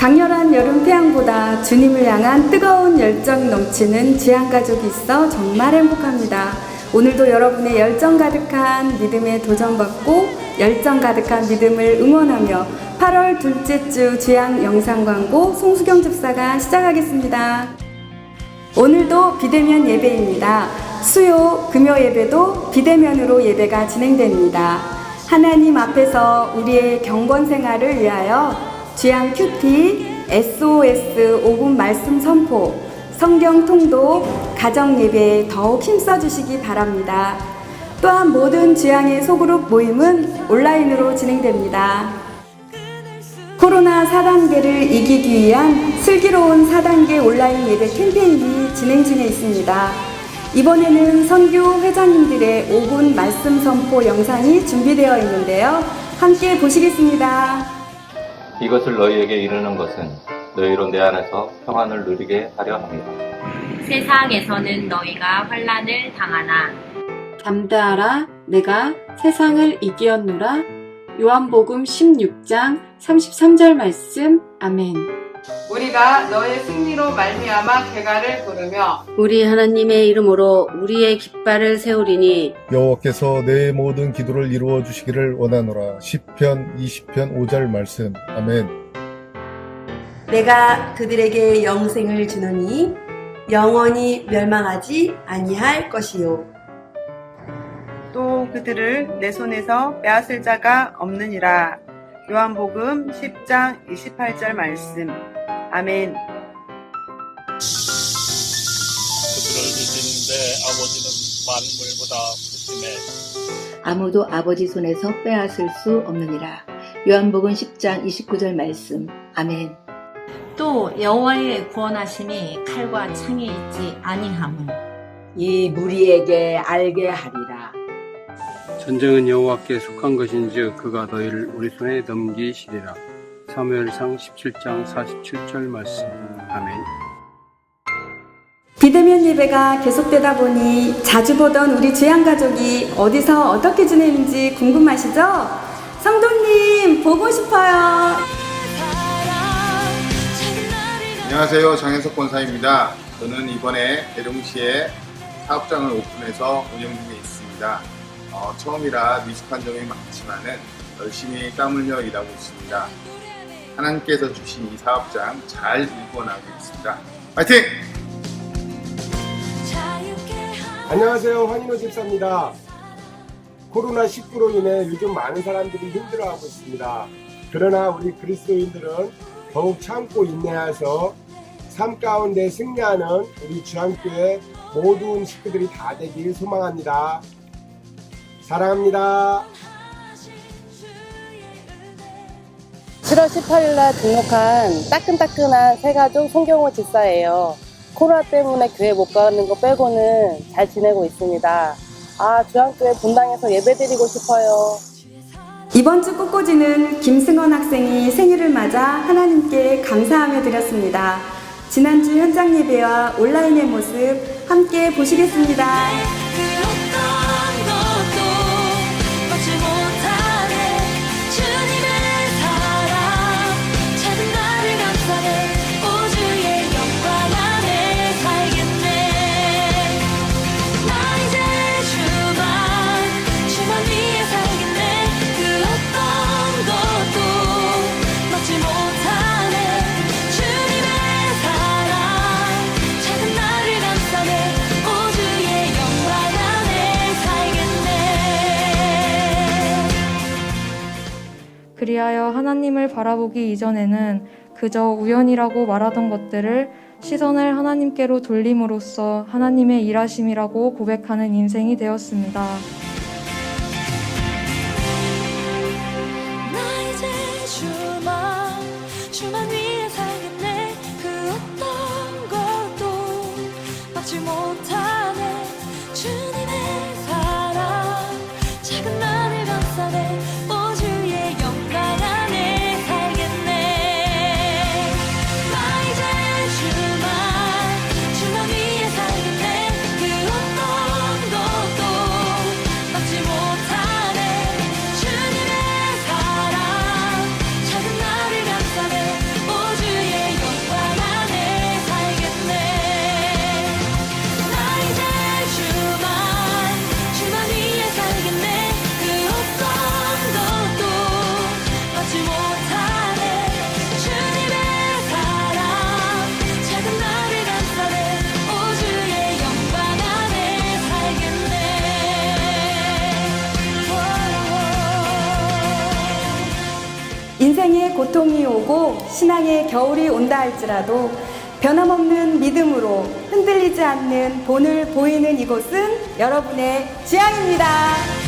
강렬한 여름 태양보다 주님을 향한 뜨거운 열정 넘치는 지향 가족이 있어 정말 행복합니다. 오늘도 여러분의 열정 가득한 믿음에 도전받고 열정 가득한 믿음을 응원하며 8월 둘째 주 지향 영상 광고 송수경 집사가 시작하겠습니다. 오늘도 비대면 예배입니다. 수요, 금요 예배도 비대면으로 예배가 진행됩니다. 하나님 앞에서 우리의 경건 생활을 위하여 주양 큐티, SOS 5분 말씀 선포, 성경 통독, 가정 예배에 더욱 힘써 주시기 바랍니다. 또한 모든 주양의 소그룹 모임은 온라인으로 진행됩니다. 코로나 4단계를 이기기 위한 슬기로운 4단계 온라인 예배 캠페인이 진행 중에 있습니다. 이번에는 선교 회장님들의 5분 말씀 선포 영상이 준비되어 있는데요. 함께 보시겠습니다. 이것을 너희에게 이르는 것은 너희로 내 안에서 평안을 누리게 하려 합니다. 세상에서는 너희가 환란을 당하나? 담대하라 내가 세상을 이기었노라. 요한복음 16장 33절 말씀. 아멘 우리가 너의 승리로 말미암아 개가를 부르며 우리 하나님의 이름으로 우리의 깃발을 세우리니 여호와께서 내 모든 기도를 이루어 주시기를 원하노라. 10편 20편 5절 말씀. 아멘. 내가 그들에게 영생을 주노니 영원히 멸망하지 아니할 것이요. 또 그들을 내 손에서 빼앗을 자가 없느니라. 요한복음 10장 28절 말씀. 아멘. 그들을 내 아버지는 만물보다 크심에 아무도 아버지 손에서 빼앗을 수 없느니라. 요한복음 10장 29절 말씀. 아멘. 또 여호와의 구원하심이 칼과 창에 있지 아니함은 이 무리에게 알게 하리라. 전쟁은 여호와께 속한 것인즉 그가 너희를 우리 손에 넘기시리라. 사무엘상 17장 47절 말씀. 아멘. 비대면 예배가 계속되다 보니 자주 보던 우리 주양 가족이 어디서 어떻게 지내는지 궁금하시죠? 성도님 보고 싶어요. 안녕하세요. 장현석 권사입니다. 저는 이번에 대룡시에 사업장을 오픈해서 운영 중에 있습니다. 어, 처음이라 미숙한 점이 많지만은 열심히 땀 흘려 일하고 있습니다. 하나님께서 주신 이 사업장 잘 일궈 나가겠습니다. 파이팅! 안녕하세요. 환인호 집사입니다. 코로나19로 인해 요즘 많은 사람들이 힘들어하고 있습니다. 그러나 우리 그리스도인들은 더욱 참고 인내해서 삶 가운데 승리하는 우리 주한교회 모든 식구들이 다 되길 소망합니다. 사랑합니다. 7월 18일 날 등록한 따끈따끈한 새가족 송경호 집사예요. 코로나 때문에 교회 못 가는 거 빼고는 잘 지내고 있습니다. 아, 주한교회 분당에서 예배드리고 싶어요. 이번 주 꽃꽂이는 김승원 학생이 생일을 맞아 하나님께 감사하며 드렸습니다. 지난주 현장 예배와 온라인의 모습 함께 보시겠습니다. 그리하여 하나님을 바라보기 이전에는 그저 우연이라고 말하던 것들을 시선을 하나님께로 돌림으로써 하나님의 일하심이라고 고백하는 인생이 되었습니다. 그 못하네. 주님의 사랑 작은 나를 감싸네 고통이 오고 신앙의 겨울이 온다 할지라도 변함없는 믿음으로 흔들리지 않는 본을 보이는 이곳은 여러분의 지향입니다.